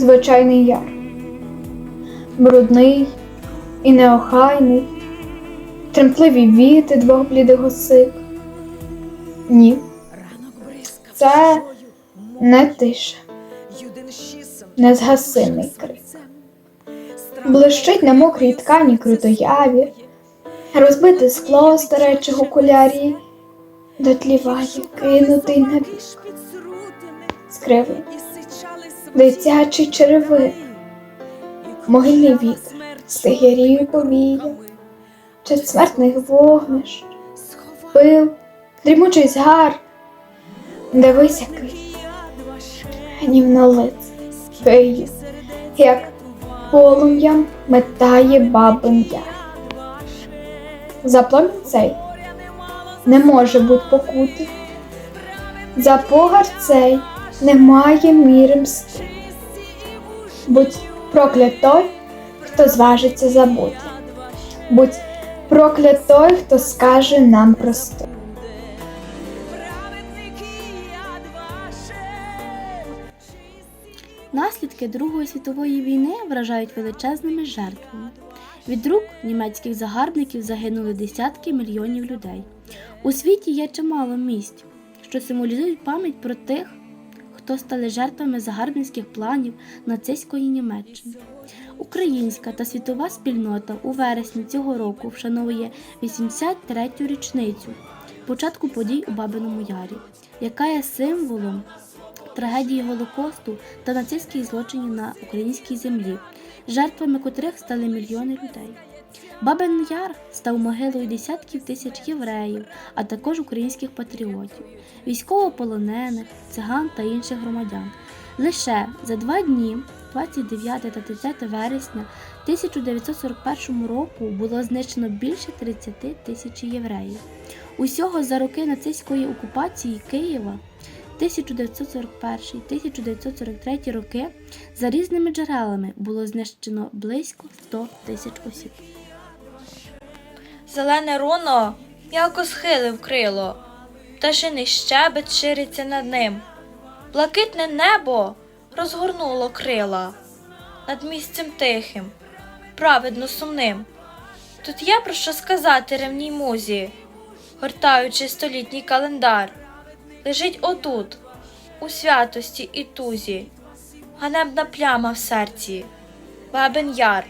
звичайний яр. Брудний і неохайний, тремтливі віти двох блідих осик. Ні, це не тиша, не згасимий крик. Блищить на мокрій ткані крутояві, розбите скло старечих окулярії, дотліває, кинутий на бік. Скривий, дитячий черевик, могильний вітер, стигірів повія, смертних вогнищ, пил, дрімучий згар, дивись, який гнівнолиць, Київ, як полум'ям метає бабин яр. За цей не може бути покути, за погар цей немає міри мсти. Будь проклят той, хто зважиться забути. Будь проклят той, хто скаже нам прости. Наслідки Другої світової війни вражають величезними жертвами. Від рук німецьких загарбників загинули десятки мільйонів людей. У світі є чимало місць, що символізують пам'ять про тих, хто стали жертвами загарбницьких планів нацистської Німеччини. Українська та світова спільнота у вересні цього року вшановує 83-ю річницю початку подій у Бабиному Ярі, яка є символом трагедії Голокосту та нацистських злочинів на українській землі, жертвами котрих стали мільйони людей. Бабин Яр став могилою десятків тисяч євреїв, а також українських патріотів, військовополонених, циган та інших громадян. Лише за два дні, 29 та 30 вересня 1941 року, було знищено більше 30 тисяч євреїв. Усього за роки нацистської окупації Києва 1941-1943 роки за різними джерелами було знищено близько 100 тисяч осіб. Зелене руно м'яко схилив крило, пташиний щебет шириться над ним. Блакитне небо розгорнуло крила над місцем тихим, праведно сумним. Тут є про що сказати ревній музі, гортаючи столітній календар. Лежить отут, у святості і тузі, ганебна пляма в серці, бабин яр,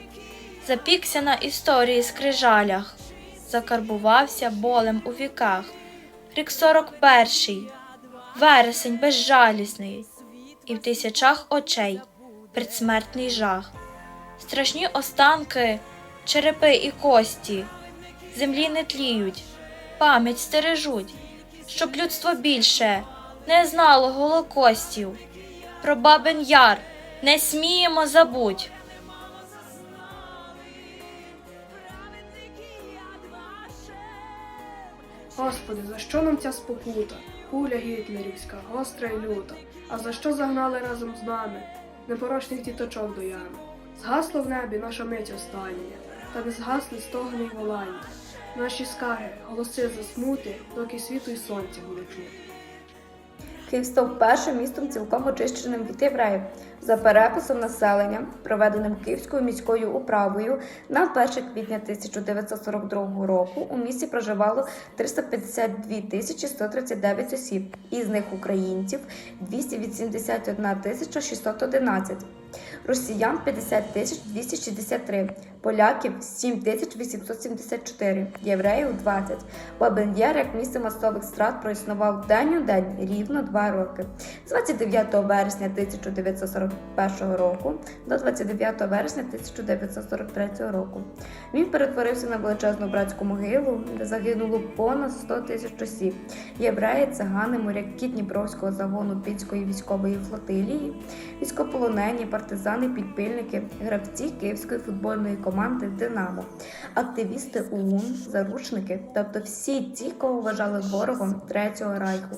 запікся на історії скрижалях, закарбувався болем у віках. Рік сорок перший, вересень безжалісний, і в тисячах очей предсмертний жах. Страшні останки, черепи і кості, землі не тліють, пам'ять стережуть щоб людство більше не знало голокостів. Про бабин яр не сміємо забудь. Господи, за що нам ця спокута? Куля гітлерівська, гостра й люта. А за що загнали разом з нами непорочних діточок до ями? Згасло в небі наша мить остання, та не згасли стогни й волання. Наші скаги, голоси засмути, доки світу й сонця буде. Київ став першим містом цілком очищеним від євреїв за переписом населення, проведеним Київською міською управою на 1 квітня 1942 року. У місті проживало 352 тисячі 139 осіб, із них українців 281 тисяча 611, росіян 50 тисяч 263, поляків 7 тисяч 874, євреїв 20. Бабин Яр як місце масових страт проіснував день у день рівно два роки. З 29 вересня 1941 року до 29 вересня 1943 року. Він перетворився на величезну братську могилу, де загинуло понад 100 тисяч осіб. Євреї, цигани, моряки Дніпровського загону Пінської військової флотилії, військополонені, партизани, підпильники, гравці Київської футбольної команди Динамо, активісти ОУН, заручники, тобто всі ті, кого вважали ворогом Третього райху.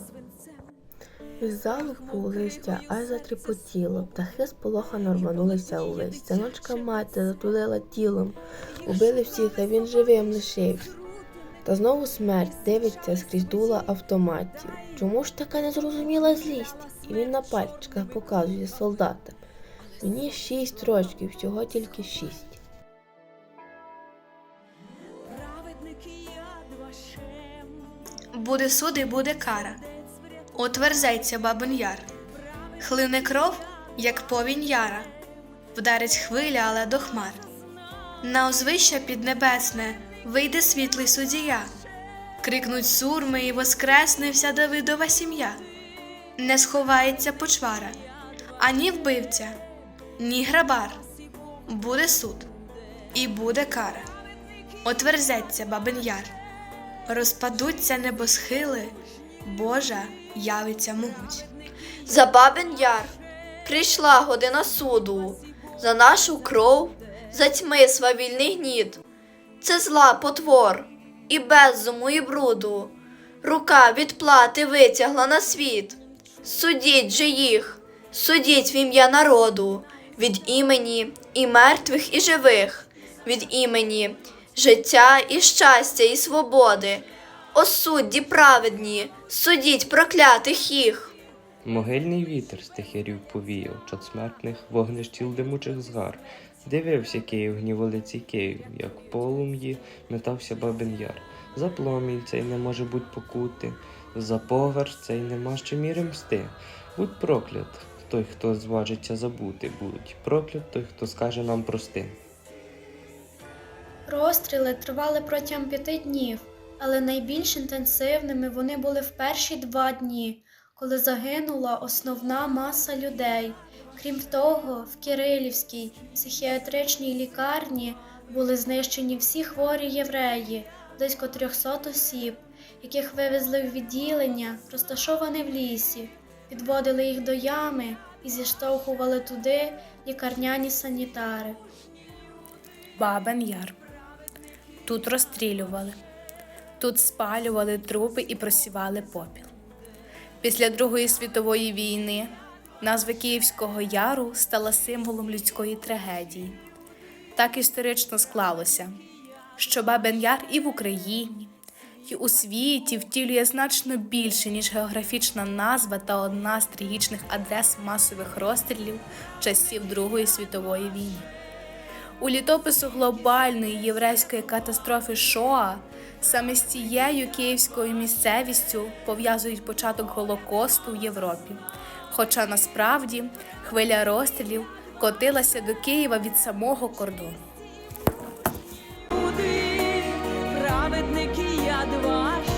Із залу листя аж затріпотіло, птахи сполохано рванулися увесь. Синочка мати затулила тілом, убили всіх, а він живим лишився. Та знову смерть дивиться скрізь дула автоматів. Чому ж така незрозуміла злість? І він на пальчиках показує солдата. Мені шість рочків, всього тільки шість. Буде суд і буде кара. Отверзеться бабин яр. Хлине кров, як повінь яра, вдарить хвиля, але до хмар. На узвище піднебесне вийде світлий судія. Крикнуть сурми і воскресне вся Давидова сім'я. Не сховається почвара, ані вбивця, ні грабар. Буде суд, і буде кара. Отверзеться бабин яр. Розпадуться небосхили, Божа явиться могуть. За бабин яр прийшла година суду, за нашу кров, за тьми свавільний гніт. Це зла потвор, і безуму, і бруду. Рука відплати витягла на світ. Судіть же їх, судіть в ім'я народу, від імені і мертвих, і живих, від імені життя і щастя, і свободи. О судді праведні, судіть проклятих їх. Могильний вітер з повіяв, чад смертних вогнищ тіл димучих згар. Дивився Київ гніволиці Київ, як полум'ї метався бабин яр. За пломіль цей не може буть покути, за погарш цей нема ще міри мсти. Будь проклят той, хто зважиться забути, будь проклят той, хто скаже нам прости. Розстріли тривали протягом п'яти днів, але найбільш інтенсивними вони були в перші два дні, коли загинула основна маса людей. Крім того, в Кирилівській психіатричній лікарні були знищені всі хворі євреї, близько 300 осіб, яких вивезли в відділення, розташоване в лісі, підводили їх до ями і зіштовхували туди лікарняні санітари. Бабин Яр. Тут розстрілювали, тут спалювали трупи і просівали попіл. Після Другої світової війни назва Київського Яру стала символом людської трагедії. Так історично склалося, що Бабин Яр і в Україні, і у світі втілює значно більше, ніж географічна назва та одна з трагічних адрес масових розстрілів часів Другої світової війни. У літопису глобальної єврейської катастрофи Шоа саме з цією київською місцевістю пов'язують початок Голокосту в Європі. Хоча насправді хвиля розстрілів котилася до Києва від самого кордону. праведники яд ваш,